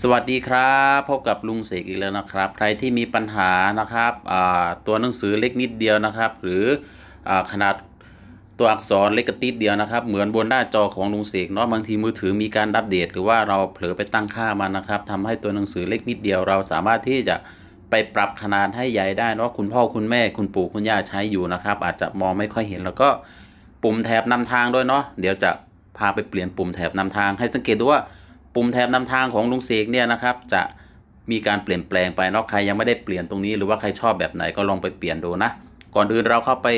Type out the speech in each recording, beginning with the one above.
สวัสดีครับพบกับลุงเสกอีกแล้วนะครับ ใครที่มีปัญหานะครับตัวหนังสือเล็กนิดเดียวนะครับ หรืออขนาดตัวอักษรเล็กกระติดเดียวนะครับ เหมือนบนหน้าจอของลุงเสกเนาะบางทีมือถือมีการอัปเดต หรือว่าเราเผลอไปตั้งค่ามันนะครับทำให้ตัวหนังสือเล็กนิดเดียว เราสามารถที่จะไปปรับขนาดให้ใหญ่ได้เนาะคุณพ่อคุณแม่คุณปู่คุณย่าใช้อยู่นะครับ อาจจะมองไม่ค่อยเห็นแล้วก็ปุ่มแถบนำทางด้วยเนาะเดี๋ยวจะพาไปเปลี่ยนปุ่มแถบนำทางให้สังเกตดูว่า ปุ่มแถบนำทางของลุงเสกเนี่ยนะครับจะมีการเปลี่ยนแปลงไปเนาะใครยังไม่ได้เปลี่ยนตรงนี้ หรือว่าใครชอบแบบไหนก็ลองไปเปลี่ยนดูนะ ก่อนอื่นเราเข้าไป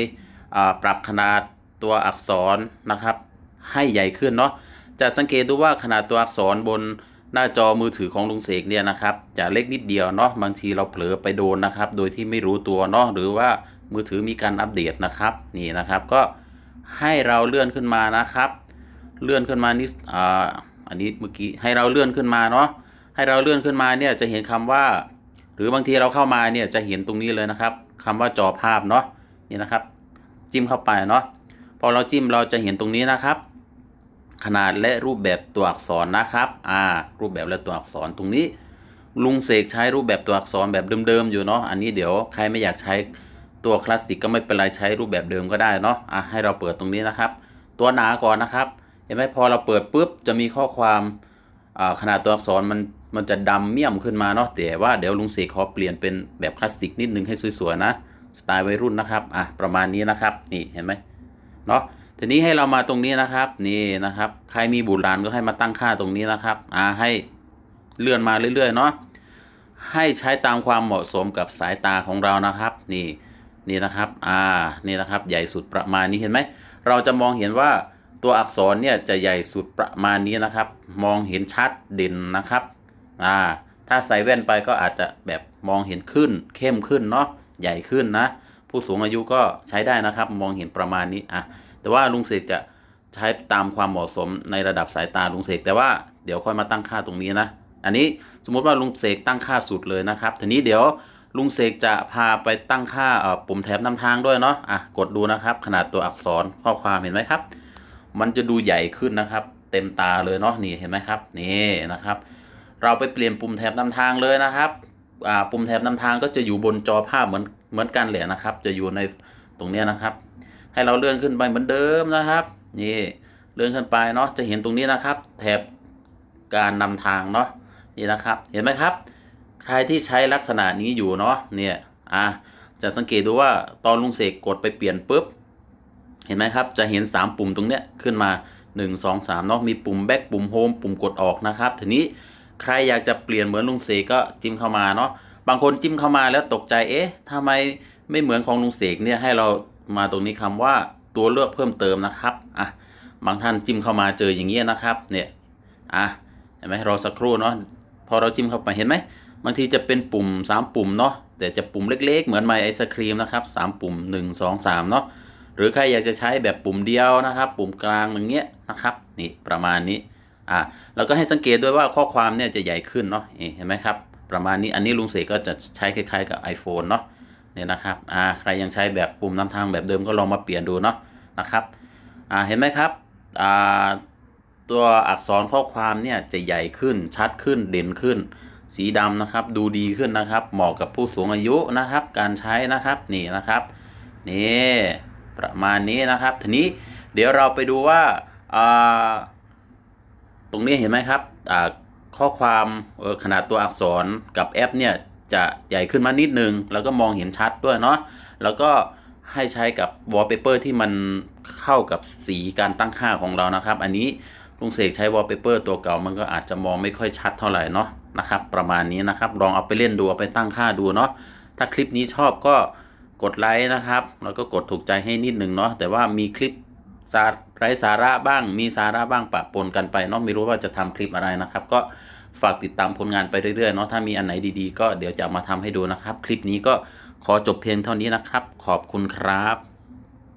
าปรับขนาดตัวอักษรนะครับ ให้ใหญ่ขึ้นเนาะจะสังเกตดูว่าขนาดตัวอักษรบนหน้าจอมือถือของลุงเสกเนี่ยนะครับจะเล็กนิดเดียวเนาะบางทีเราเผลอไปโดนนะครับ โดยที่ไม่รู้ตัวเนาะหรือว่ามือถือมีการอัปเดตนะครับนี่นะครับก็ให้เราเลื่อนขึ้นมานะครับ เลื่อนขึ้นมานี่อ่า อันนี้เมื่อกี้ให้เราเลื่อนขึ้นมาเนาะให้เราเลื่อนขึ้นมาเนี่ยจะเห็นคำว่า หรือบางทีเราเข้ามาเนี่ยจะเห็นตรงนี้เลยนะครับคำว่าจอภาพเนาะนี่นะครับ จิ้มเข้าไปเนาะพอเราจิ้มเราจะเห็นตรงนี้นะครับ ขนาดและรูปแบบตัวอักษรนะครับอ่ารูปแบบและตัวอักษรตรงนี้ ลุงเสกใช้รูปแบบตัวอักษรแบบเดิมๆอยู่เนาะอันนี้เดี๋ยวใครไม่อยากใช้ตัวคลาสสิกก็ไม่เป็นไรใช้รูปแบบเดิมก็ได้เนาะอะให้เราเปิดตรงนี้นะครับ ตัวหนาก่อนนะครับ เห็นไหมพอเราเปิดปุ๊บจะมีข้อความขนาดตัวอักษรมันมันจะดำเมี่ยมขึ้นมาเนาะแต่ว่าเดี๋ยวลุงเสกขอเปลี่ยนเป็นแบบคลาสสิกนิดนึงให้สวยๆนะสไตล์วัยรุ่นนะครับอะประมาณนี้นะครับนี่เห็นไหมเนาะทีนี้ให้เรามาตรงนี้นะครับนี่นะครับ ใครมีบุตรหลานก็ให้มาตั้งค่าตรงนี้นะครับอ่าให้เลื่อนมาเรื่อยๆเนาะให้ใช้ตามความเหมาะสมกับสายตาของเรานะครับ นี่นี่นะครับอ่านี่นะครับ ใหญ่สุดประมาณนี้เห็นไหมเราจะมองเห็นว่า ตัวอักษรเนี่ยจะใหญ่สุดประมาณนี้นะครับ มองเห็นชัดเด่นนะครับอ่าถ้าใส่แว่นไปก็อาจจะแบบมองเห็นขึ้น เข้มขึ้นเนาะใหญ่ขึ้นนะ ผู้สูงอายุก็ใช้ได้นะครับ มองเห็นประมาณนี้อะแต่ว่าลุงเสกจะใช้ตามความเหมาะสมในระดับสายตาลุงเสกแต่ว่าเดี๋ยวค่อยมาตั้งค่าตรงนี้นะ อันนี้สมมุติว่าลุงเสกตั้งค่าสุดเลยนะครับ ทีนี้เดี๋ยวลุงเสกจะพาไปตั้งค่าปุ่มแถบนำทางด้วยเนาะอะกดดูนะครับ ขนาดตัวอักษรข้อความเห็นไหมครับ มันจะดูใหญ่ขึ้นนะครับ เต็มตาเลยเนาะนี่เห็นไหมครับนี่นะครับ เราไปเปลี่ยนปุ่มแถบนำทางเลยนะครับปุ่มแถบนำทางก็จะอยู่บนจอภาพเหมือนเหมือนกันเลยนะครับ จะอยู่ในตรงนี้นะครับ ให้เราเลื่อนขึ้นไปเหมือนเดิมนะครับ นี่เลื่อนขึ้นไปเนาะจะเห็นตรงนี้นะครับ แถบการนำทางเนาะนี่นะครับ เห็นไหมครับ ใครที่ใช้ลักษณะนี้อยู่เนาะเนี่ยอะจะสังเกตดูว่าตอนลุงเสกกดไปเปลี่ยนปุ๊บ เห็นไหมครับ จะเห็น 3 ปุ่มตรงเนี้ยขึ้นมา 1 2 3เนาะมีปุ่มแบ็กปุ่มโฮมปุ่มกดออกนะครับ ทีนี้ใครอยากจะเปลี่ยนเหมือนลุงเสกก็จิ้มเข้ามาเนาะบางคนจิ้มเข้ามาแล้วตกใจเอ๊ะทำไมไม่เหมือนของลุงเสกเนี่ยให้เรามาตรงนี้คำว่าตัวเลือกเพิ่มเติมนะครับอะบางท่านจิ้มเข้ามาเจออย่างเงี้ยนะครับเนี่ยอะเห็นไหมรอสักครู่เนาะพอเราจิ้มเข้าไปเห็นไหมบางทีจะเป็นปุ่ม 3 ปุ่มเนาะแต่จะปุ่มเล็ก ๆ เหมือนไมไอศครีมนะครับ3ปุ่ม 1 2 3เนาะ หรือใครอยากจะใช้แบบปุ่มเดียวนะครับ ปุ่มกลางอย่างเงี้ยนะครับ นี่ประมาณนี้อ่าแล้วก็ให้สังเกตด้วยว่าข้อความเนี่ยจะใหญ่ขึ้นเนาะเห็นไหมครับ ประมาณนี้อันนี้ลุงเสกก็จะใช้คล้ายๆกับ iPhone เนาะเนี่ยนะครับอ่าใครยังใช้แบบปุ่มนำทางแบบเดิมก็ลองมาเปลี่ยนดูเนาะนะครับอ่าเห็นไหมครับอ่าตัวอักษรข้อความเนี่ยจะใหญ่ขึ้นชัดขึ้นเด่นขึ้น สีดำนะครับ ดูดีขึ้นนะครับ เหมาะกับผู้สูงอายุนะครับ การใช้นะครับนี่นะครับนี่ ประมาณนี้นะครับ ทีนี้เดี๋ยวเราไปดูว่าตรงนี้เห็นไหมครับข้อความออขนาดตัวอักษรกับแอปเนี่ยจะใหญ่ขึ้นมานิดนึง แล้วก็มองเห็นชัดด้วยเนาะแล้วก็ให้ใช้กับวอลเปเปอร์ที่มันเข้ากับสีการตั้งค่าของเรานะครับ อันนี้ลุงเสกใช้วอลเปเปอร์ตัวเก่ามันก็อาจจะมองไม่ค่อยชัดเท่าไหร่เนาะนะครับ ประมาณนี้นะครับ ลองเอาไปเล่นดูเอาไปตั้งค่าดูเนาะถ้าคลิปนี้ชอบก็ กดไลค์นะครับ แล้วก็กดถูกใจให้นิดหนึ่งเนาะแต่ว่ามีคลิปสาไร้สาระบ้าง มีสาระบ้างปะปนกันไปเนาะไม่รู้ว่าจะทำคลิปอะไรนะครับ ก็ฝากติดตามผลงานไปเรื่อยๆเนาะถ้ามีอันไหนดีๆ ก็เดี๋ยวจะมาทำให้ดูนะครับ คลิปนี้ก็ขอจบเพียงเท่านี้นะครับ ขอบคุณครับ